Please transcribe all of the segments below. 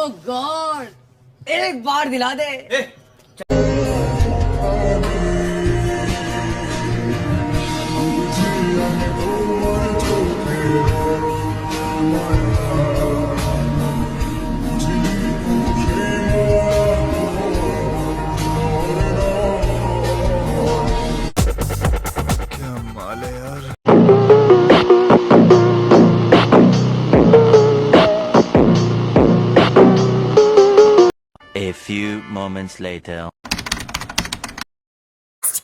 Oh God एक बार दिला दे। ए! Oh, A few moments later.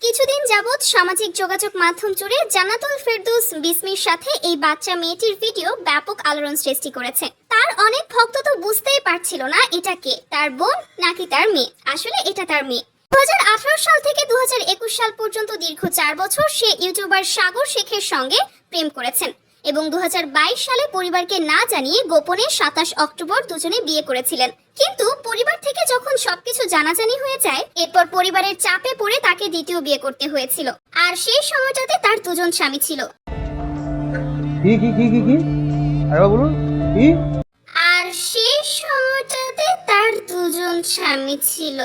কিছুদিন যাবৎ সামাজিক যোগাযোগ মাধ্যম জুড়ে জান্নাতুল ফেরদৌস বিসমির সাথে এই বাচ্চা মেয়েটির ভিডিও ব্যাপক আলোড়ন সৃষ্টি করেছে। তার অনেক ভক্ত তো বুঝতেই পারছিল না এটা কে, তার বোন নাকি তার মেয়ে। আসলে এটা তার মেয়ে। দু হাজার আঠারো সাল থেকে দু হাজার একুশ সাল পর্যন্ত দীর্ঘ চার বছর সে ইউটিউবার সাগর শেখের সঙ্গে প্রেম করেছেন। এবং দু হাজার বাইশ সালে পরিবারকে না জানিয়ে গোপনে সাতাশ অক্টোবর দুজনে বিয়ে করেছিলেন। কিন্তু পরিবার থেকে যখন সবকিছু জানাজানি হয়ে যায় এরপর পরিবারের চাপে পড়ে তাকে দ্বিতীয় বিয়ে করতে হয়েছিল। আর সেই সময়টাতে তার দুজন স্বামী ছিল। কি কি কি কি কি? আরেকবার বলুন কি? আর সেই সময়টাতে তার দুজন স্বামী ছিল।